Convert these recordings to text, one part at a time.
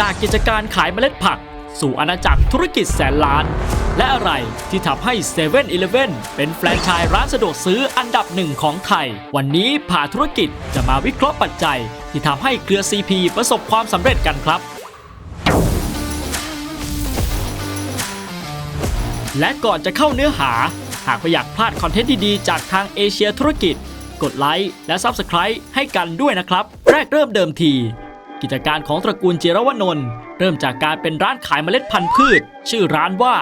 จากกิจการขายเมล็ดผัก สู่อาณาจักรธุรกิจแสนล้าน และอะไรที่ทำให้7 e เ e ่ e อเป็นแฟรนไชส์ร้านสะดวกซื้ออันดับหนึ่งของไทย วันนี้ผ่าธุรกิจจะมาวิเคราะห์ปัจจัย ที่ทำให้เครือ CP ประสบความสำเร็จกันครับและก่อนจะเข้าเนื้อหา หากไม่อยากพลาดคอนเทนต์ดีๆ จากทางเอเชียธุรกิจ กดไลค์และ Subscribe ให้กันด้วยนะครับ แรกเริ่มเดิมที กิจการของตระกูลเจรวนนท์เริ่มจากการเป็นร้านขายเมล็ดพันธุ์พืช ชื่อร้านว่า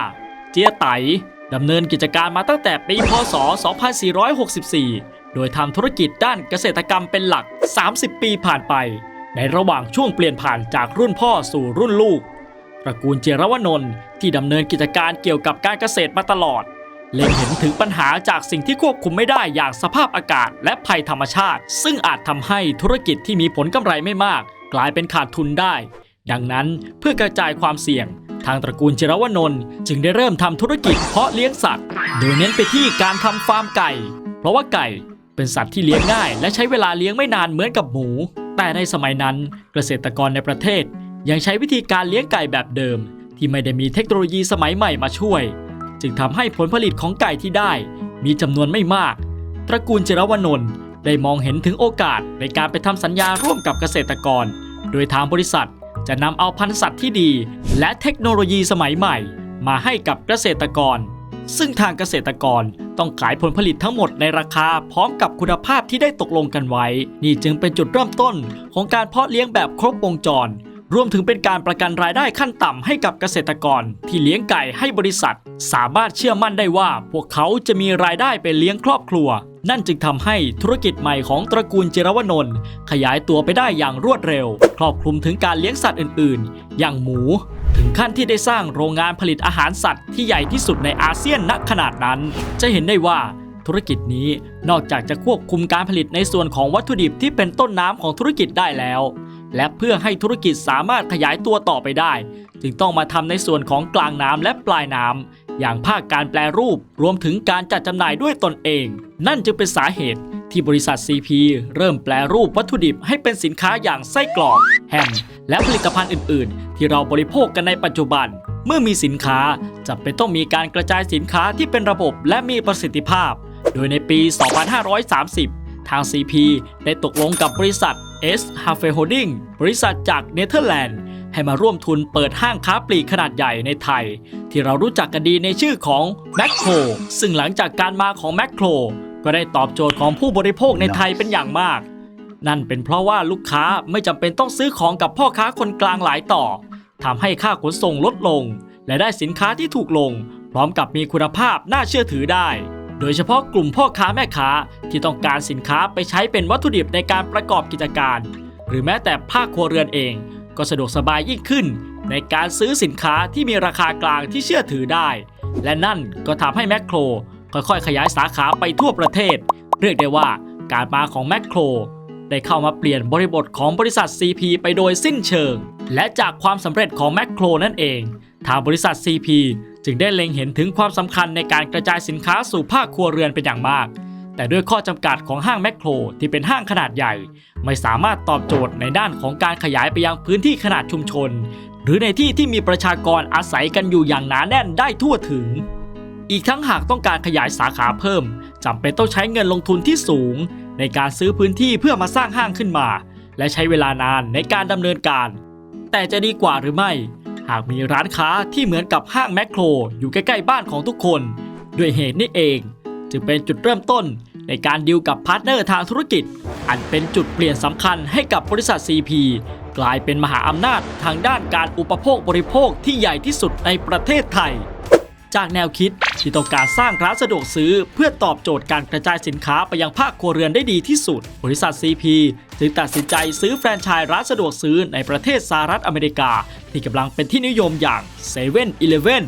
เจียไตดำเนินกิจการมาตั้งแต่ปีพศ 2464 โดยทำธุรกิจด้านเกษตรกรรมเป็นหลัก 30 ปีผ่านไป ในระหว่างช่วงเปลี่ยนผ่านจากรุ่นพ่อสู่รุ่นลูก ตระกูลเจรวนนท์ที่ดำเนินกิจการเกี่ยวกับการเกษตรมาตลอดเล็งเห็นถึงปัญหาจากสิ่งที่ควบคุมไม่ได้อย่างสภาพอากาศและภัยธรรมชาติ ซึ่งอาจทำให้ธุรกิจที่มีผลกำไรไม่มาก กลายเป็นขาดทุนได้ ดังนั้นเพื่อกระจายความเสี่ยง ทางตระกูลเจรวนนท์จึงได้เริ่มทำธุรกิจเพาะเลี้ยงสัตว์ โดยเน้นไปที่การทำฟาร์มไก่ เพราะว่าไก่เป็นสัตว์ที่เลี้ยงง่าย และใช้เวลาเลี้ยงไม่นานเหมือนกับหมู แต่ในสมัยนั้นเกษตรกรในประเทศ ยังใช้วิธีการเลี้ยงไก่แบบเดิม ที่ไม่ได้มีเทคโนโลยีสมัยใหม่มาช่วย จึงทำให้ผลผลิตของไก่ที่ได้ มีจำนวนไม่มาก ตระกูลเจรวนนท์ ได้มองเห็นถึงโอกาสในการไปทำสัญญาร่วมกับเกษตรกร โดยทางบริษัทจะนำเอาพันธุ์สัตว์ที่ดี และเทคโนโลยีสมัยใหม่ มาให้กับเกษตรกร ซึ่งทางเกษตรกรต้องขายผลผลิตทั้งหมดในราคาพร้อมกับคุณภาพที่ได้ตกลงกันไว้ นี่จึงเป็นจุดเริ่มต้นของการเพาะเลี้ยงแบบครบวงจร รวมถึงเป็นการประกันรายได้ขั้นต่ำให้กับเกษตรกร ที่เลี้ยงไก่ให้บริษัท สามารถเชื่อมั่นได้ว่า พวกเขาจะมีรายได้ไปเลี้ยงครอบครัวนั่นจึงทำให้ธุรกิจใหม่ของตระกูลเจรวนนท์ขยายตัวไปได้อย่างรวดเร็ว ครอบคลุมถึงการเลี้ยงสัตว์อื่น ๆ อย่างหมู ถึงขั้นที่ได้สร้างโรงงานผลิตอาหารสัตว์ที่ใหญ่ที่สุดในอาเซียนณขนาดนั้น จะเห็นได้ว่าธุรกิจนี้นอกจากจะควบคุมการผลิตในส่วนของวัตถุดิบที่เป็นต้นน้ำของธุรกิจได้แล้ว และเพื่อให้ธุรกิจสามารถขยายตัวต่อไปได้ จึงต้องมาทำในส่วนของกลางน้ำและปลายน้ำ อย่างภาคการแปลรูปรวมถึงการจัดจำหน่ายด้วยตนเอง นั่นจึงเป็นสาเหตุที่บริษัท CP เริ่มแปลรูปวัตถุดิบให้เป็นสินค้าอย่างไส้กรอกแฮมและผลิตภัณฑ์อื่น ๆ ที่เราบริโภคกันในปัจจุบัน เมื่อมีสินค้าจำเป็นต้องมีการกระจายสินค้าที่เป็นระบบและมีประสิทธิภาพ โดยในปี 2530 ทาง CP ได้ตกลงกับบริษัท S h a f e Holding บริษัทจากเนเธอร์แลนด์ ให้มาร่วมทุนเปิดห้างค้าปลีกขนาดใหญ่ในไทย ที่เรารู้จักกันดีในชื่อของ m a c โครซึ่งหลังจากการมาของ m a c โครก็ได้ตอบโจทย์ของผู้บริโภคในไทยเป็นอย่างมาก นั่นเป็นเพราะว่าลูกค้าไม่จำเป็นต้องซื้อของกับพ่อค้าคนกลางหลายต่อทำให้ค่าขนส่งลดลง และได้สินค้าที่ถูกลง พร้อมกับมีคุณภาพน่าเชื่อถือได้ โดยเฉพาะกลุ่มพ่อค้าแม่ค้าที่ต้องการสินค้าไปใช้เป็นวัตถุดิบในการประกอบกิจการ หรือแม้แต่ภาคครัวเรือนเอง ก็สะดวกสบายยิ่งขึ้น ในการซื้อสินค้าที่มีราคากลางที่เชื่อถือได้ และนั่นก็ทำให้แมคโครค่อยๆ ขยายสาขาไปทั่วประเทศ เรียกได้ว่าการมาของแมคโครได้เข้ามาเปลี่ยนบริบทของบริษัท CP ไปโดยสิ้นเชิง และจากความสำเร็จของแมคโครนั่นเอง ทางบริษัท CP จึงได้เล็งเห็นถึงความสำคัญในการกระจายสินค้าสู่ภาคครัวเรือนเป็นอย่างมาก แต่ด้วยข้อจำกัดของห้างแมคโครที่เป็นห้างขนาดใหญ่ ไม่สามารถตอบโจทย์ในด้านของการขยายไปยังพื้นที่ขนาดชุมชน หรือในที่ที่มีประชากรอาศัยกันอยู่อย่างหนาแน่นได้ทั่วถึง อีกทั้งหากต้องการขยายสาขาเพิ่มจำเป็นต้องใช้เงินลงทุนที่สูง ในการซื้อพื้นที่เพื่อมาสร้างห้างขึ้นมา และใช้เวลานานในการดำเนินการ แต่จะดีกว่าหรือไม่ หากมีร้านค้าที่เหมือนกับห้างแมคโครอยู่ใกล้ๆบ้านของทุกคน ด้วยเหตุนี้เอง จึงเป็นจุดเริ่มต้น ในการดีลกับพาร์ทเนอร์ทางธุรกิจ อันเป็นจุดเปลี่ยนสำคัญให้กับบริษัท CP กลายเป็นมหาอำนาจทางด้านการอุปโภคบริโภคที่ใหญ่ที่สุดในประเทศไทย จากแนวคิดที่ต้องการสร้างร้านสะดวกซื้อ เพื่อตอบโจทย์การกระจายสินค้าไปยังภาคครัวเรือนได้ดีที่สุด บริษัท CP จึงตัดสินใจซื้อแฟรนไชส์ร้านสะดวกซื้อในประเทศสหรัฐอเมริกา ที่กำลังเป็นที่นิยมอย่าง7 e เ e ่ e อ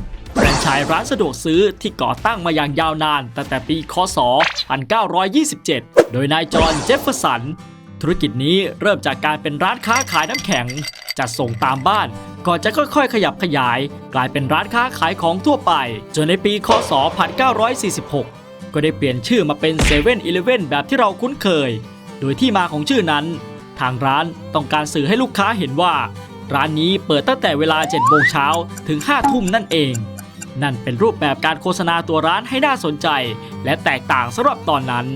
ชส์ร้านสะดวกซื้อที่ก่อตั้งมาอย่างยาวนานตั้งแต่ปีคศ 1927 โดยนายจอห์นเจฟเฟอร์สัน ธุรกิจนี้เริ่มจากการเป็นร้านค้าขายน้ำแข็ง จัดส่งตามบ้าน ก่อนจะค่อยๆ ขยับขยาย กลายเป็นร้านค้าขายของทั่วไป จนในปีคศ 1946 ก็ได้เปลี่ยนชื่อมาเป็น7 e เ e ่ e อแบบที่เราคุ้นเคย โดยที่มาของชื่อนั้น ทางร้านต้องการสื่อให้ลูกค้าเห็นว่า ร้านนี้เปิดตั้งแต่เวลา7โมงเช้าถึง5ทุ่มนั่นเอง นั่นเป็นรูปแบบการโฆษณาตัวร้านให้น่าสนใจ และแตกต่างสำหรับตอนนั้น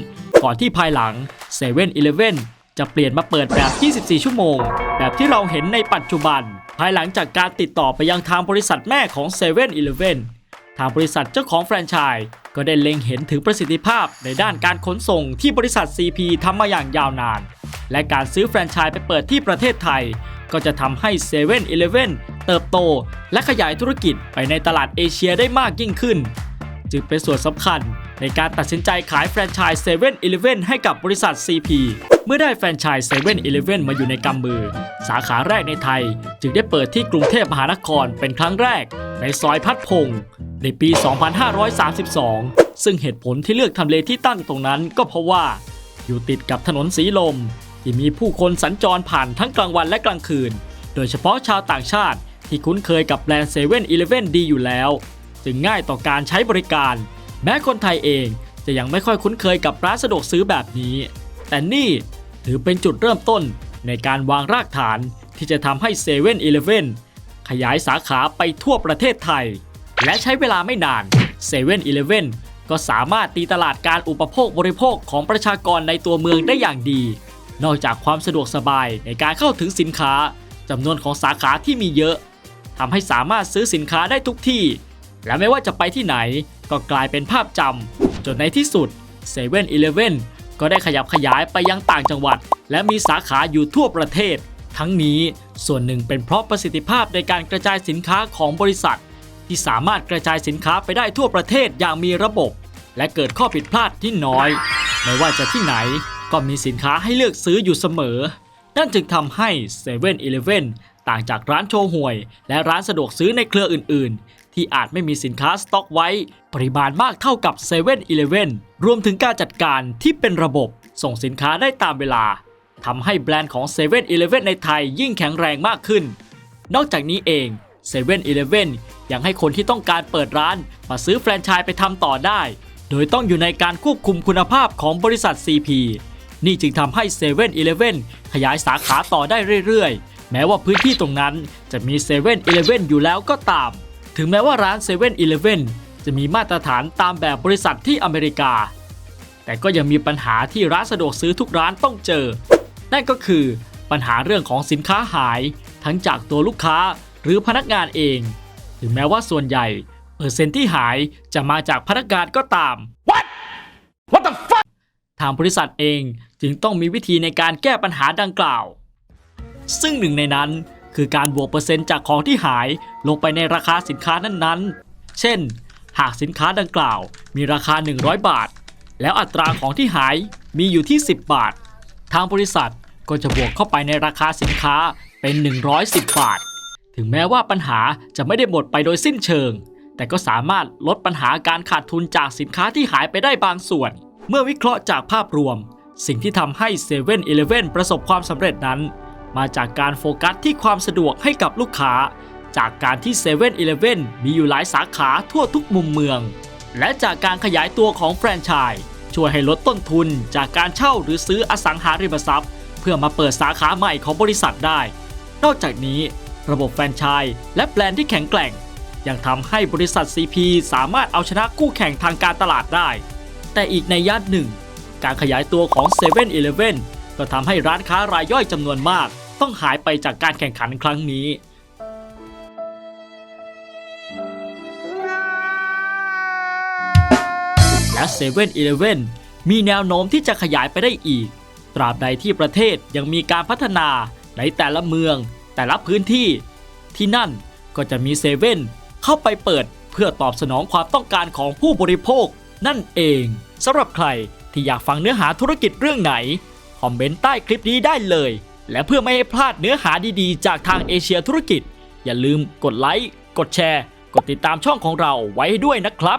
ก่อนที่ภายหลัง7 e เ e ่ e อจะเปลี่ยนมาเปิดแบบ 24 ชั่วโมง แบบที่เราเห็นในปัจจุบัน ภายหลังจากการติดต่อไปยังทางบริษัทแม่ของ7 e เ e ่ e ทางบริษัทเจ้าของแฟรนไชส์ก็ได้เล็งเห็นถึงประสิทธิภาพในด้านการขนส่งที่บริษัท CP ทำมาอย่างยาวนาน และการซื้อแฟรนไชส์ไปเปิดที่ประเทศไทย ก็จะทำให้7 e เ e ่ e เติบโต และขยายธุรกิจไปในตลาดเอเชียได้มากยิ่งขึ้น จึงเป็นส่วนสำคัญในการตัดสินใจขายแฟรนไชส์7 e เ e ่ e ให้กับบริษัท CP เมื่อได้แฟรนไชส์7 e เ e ่ e มาอยู่ในกำมือ สาขาแรกในไทย จึงได้เปิดที่กรุงเทพมหานครเป็นครั้งแรก ในซอยพัดพงศ์ในปี 2532 ซึ่งเหตุผลที่เลือกทำเลที่ตั้งตรงนั้นก็เพราะว่า อยู่ติดกับถนนสีลม ที่มีผู้คนสัญจรผ่านทั้งกลางวันและกลางคืน โดยเฉพาะชาวต่างชาติที่คุ้นเคยกับแบรนด์เซเว่นอีเลฟเว่นดีอยู่แล้ว จึงง่ายต่อการใช้บริการ แม้คนไทยเองจะยังไม่ค่อยคุ้นเคยกับร้านสะดวกซื้อแบบนี้ แต่นี่ถือเป็นจุดเริ่มต้นในการวางรากฐานที่จะทำให้เซเว่นอีเลฟเว่นขยายสาขาไปทั่วประเทศไทย และใช้เวลาไม่นาน7 e เ e ่ e อก็สามารถตีตลาดการอุปโภคบริโภคของประชากรในตัวเมืองได้อย่างดี นอกจากความสะดวกสบายในการเข้าถึงสินค้าจำนวนของสาขาที่มีเยอะทำให้สามารถซื้อสินค้าได้ทุกที่ และไม่ว่าจะไปที่ไหนก็กลายเป็นภาพจำจนในที่สุด7 e เ e ่ e ก็ได้ขยับขยายไปยังต่างจังหวัด และมีสาขาอยู่ทั่วประเทศ ทั้งนี้ส่วนหนึ่งเป็นเพราะประสิทธิภาพในการกระจายสินค้าของบริษัท ที่สามารถกระจายสินค้าไปได้ทั่วประเทศอย่างมีระบบ และเกิดข้อผิดพลาดที่น้อย ไม่ว่าจะที่ไหน ก็มีสินค้าให้เลือกซื้ออยู่เสมอ นั่นจึงทำให้7 e เ e ่ e ต่างจากร้านโชว์หวย และร้านสะดวกซื้อในเครืออื่น ๆ ที่อาจไม่มีสินค้าสต็อกไว้ ปริมาณมากเท่ากับ7 e เ e ่ e รวมถึงการจัดการที่เป็นระบบส่งสินค้าได้ตามเวลาทำให้แบรนด์ของ7 e เ e ่ e ในไทยยิ่งแข็งแรงมากขึ้น นอกจากนี้เอง7 e เ e ่ e ยังให้คนที่ต้องการเปิดร้านมาซื้อแฟรนไชส์ไปทำต่อได้ โดยต้องอยู่ในการควบคุมคุณภาพของบริษัท CP นี่จึงทำให้7 e เ e ่ e ขยายสาขาต่อได้เรื่อยๆ แม้ว่าพื้นที่ตรงนั้นจะมี7 e เ e ่ e อยู่แล้วก็ตาม ถึงแม้ว่าร้าน7 e เ e ่ e จะมีมาตรฐานตามแบบบริษัทที่อเมริกา แต่ก็ยังมีปัญหาที่ร้านสะดวกซื้อทุกร้านต้องเจอ นั่นก็คือปัญหาเรื่องของสินค้าหาย ทั้งจากตัวลูกค้าหรือพนักงานเอง ถึงแม้ว่าส่วนใหญ่เปอร์เซ็นต์ที่หายจะมาจากพนักงานก็ตาม What? What the fuck? ทางบริษัทเองจึงต้องมีวิธีในการแก้ปัญหาดังกล่าว ซึ่งหนึ่งในนั้นคือการบวกเปอร์เซ็นต์จากของที่หายลงไปในราคาสินค้านั้นๆ เช่น หากสินค้าดังกล่าวมีราคา 100 บาท แล้วอัตราของที่หายมีอยู่ที่ 10 บาท ทางบริษัทก็จะบวกเข้าไปในราคาสินค้าเป็น 110 บาท ถึงแม้ว่าปัญหาจะไม่ได้หมดไปโดยสิ้นเชิง แต่ก็สามารถลดปัญหาการขาดทุนจากสินค้าที่หายไปได้บางส่วน เมื่อวิเคราะห์จากภาพรวม สิ่งที่ทำให้7 e เ e ่ e อประสบความสำเร็จนั้น มาจากการโฟกัสที่ความสะดวกให้กับลูกค้า จากการที่7 e เ e ่ e มีอยู่หลายสาขาทั่วทุกมุมเมือง และจากการขยายตัวของแฟรนไชส์ช่วยให้ลดต้นทุนจากการเช่าหรือซื้ออสังหาริมทรัพย์ เพื่อมาเปิดสาขาใหม่ของบริษัทได้ นอกจากนี้ ระบบแฟรนไชส์และแบรนด์ที่แข็งแกร่ง ยังทำให้บริษัท CP สามารถเอาชนะคู่แข่งทางการตลาดได้ แต่อีกในย่านหนึ่ง การขยายตัวของ7 e เ e ่ e ก็ทำให้ร้านค้ารายย่อยจำนวนมาก ต้องหายไปจากการแข่งขันครั้งนี้ และ7 e เ e ่ e มีแนวโน้มที่จะขยายไปได้อีก ตราบใดที่ประเทศยังมีการพัฒนาในแต่ละเมือง แต่ละพื้นที่ ที่นั่นก็จะมีเซเว่นเข้าไปเปิดเพื่อตอบสนองความต้องการของผู้บริโภค นั่นเองสำหรับใครที่อยากฟังเนื้อหาธุรกิจเรื่องไหน คอมเมนต์ใต้คลิปนี้ได้เลย และเพื่อไม่ให้พลาดเนื้อหาดีๆ จากทางเอเชียธุรกิจ อย่าลืมกดไลค์ กดแชร์ กดติดตามช่องของเราไว้ด้วยนะครับ